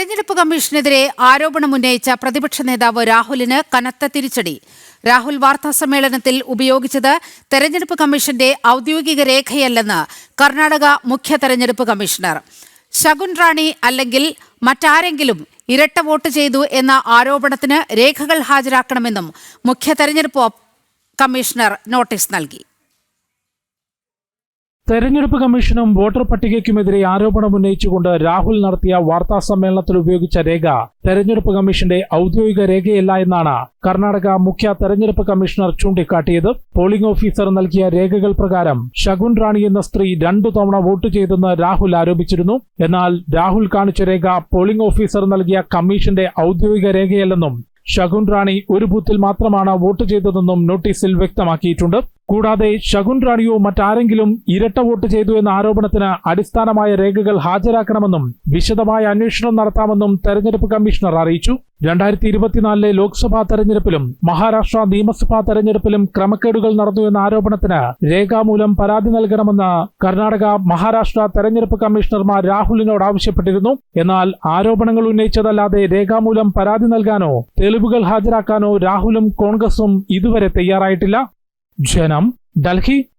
തെരഞ്ഞെടുപ്പ് കമ്മീഷനെതിരെ ആരോപണമുന്നയിച്ച പ്രതിപക്ഷ നേതാവ് രാഹുലിന് കനത്ത തിരിച്ചടി. രാഹുൽ വാർത്താ സമ്മേളനത്തിൽ ഉപയോഗിച്ചത് തെരഞ്ഞെടുപ്പ് കമ്മീഷന്റെ ഔദ്യോഗിക രേഖയല്ലെന്ന് കർണാടക മുഖ്യ തെരഞ്ഞെടുപ്പ് കമ്മീഷണർ. ശകുൻ റാണി അല്ലെങ്കിൽ മറ്റാരെങ്കിലും ഇരട്ട വോട്ട് ചെയ്തു എന്ന ആരോപണത്തിന് രേഖകൾ ഹാജരാക്കണമെന്നും മുഖ്യ തെരഞ്ഞെടുപ്പ് കമ്മീഷണർ നോട്ടീസ് നൽകി. തെരഞ്ഞെടുപ്പ് കമ്മീഷനും വോട്ടർ പട്ടികയ്ക്കുമെതിരെ ആരോപണം ഉന്നയിച്ചുകൊണ്ട് രാഹുൽ നടത്തിയ വാർത്താ സമ്മേളനത്തിൽ ഉപയോഗിച്ച രേഖ തെരഞ്ഞെടുപ്പ് കമ്മീഷന്റെ ഔദ്യോഗിക രേഖയല്ല എന്നാണ് കർണാടക മുഖ്യ തെരഞ്ഞെടുപ്പ് കമ്മീഷണർ ചൂണ്ടിക്കാട്ടിയത്. പോളിംഗ് ഓഫീസർ നൽകിയ രേഖകൾ പ്രകാരം ശകുൻ റാണി എന്ന സ്ത്രീ രണ്ടു തവണ വോട്ട് ചെയ്തെന്ന് രാഹുൽ ആരോപിച്ചിരുന്നു. എന്നാൽ രാഹുൽ കാണിച്ച രേഖ പോളിംഗ് ഓഫീസർ നൽകിയ കമ്മീഷന്റെ ഔദ്യോഗിക രേഖയല്ലെന്നും ശകുൻ റാണി ഒരു ബൂത്തിൽ മാത്രമാണ് വോട്ട് ചെയ്തതെന്നും നോട്ടീസിൽ വ്യക്തമാക്കിയിട്ടുണ്ട്. കൂടാതെ ശകുൻ റാണിയോ മറ്റാരെങ്കിലും ഇരട്ട വോട്ട് ചെയ്തു എന്ന ആരോപണത്തിന് അടിസ്ഥാനമായ രേഖകൾ ഹാജരാക്കണമെന്നും വിശദമായ അന്വേഷണം നടത്താമെന്നും തെരഞ്ഞെടുപ്പ് കമ്മീഷണർ അറിയിച്ചു. രണ്ടായിരത്തി ഇരുപത്തിനാലിലെ ലോക്സഭാ തെരഞ്ഞെടുപ്പിലും മഹാരാഷ്ട്ര നിയമസഭാ തെരഞ്ഞെടുപ്പിലും ക്രമക്കേടുകൾ നടന്നു എന്ന ആരോപണത്തിന് രേഖാമൂലം പരാതി നൽകണമെന്ന് കർണാടക മഹാരാഷ്ട്ര തെരഞ്ഞെടുപ്പ് കമ്മീഷണർമാർ രാഹുലിനോട് ആവശ്യപ്പെട്ടിരുന്നു. എന്നാൽ ആരോപണങ്ങൾ ഉന്നയിച്ചതല്ലാതെ രേഖാമൂലം പരാതി നൽകാനോ തെളിവുകൾ ഹാജരാക്കാനോ രാഹുലും കോൺഗ്രസും ഇതുവരെ തയ്യാറായിട്ടില്ല. जन्म डलखी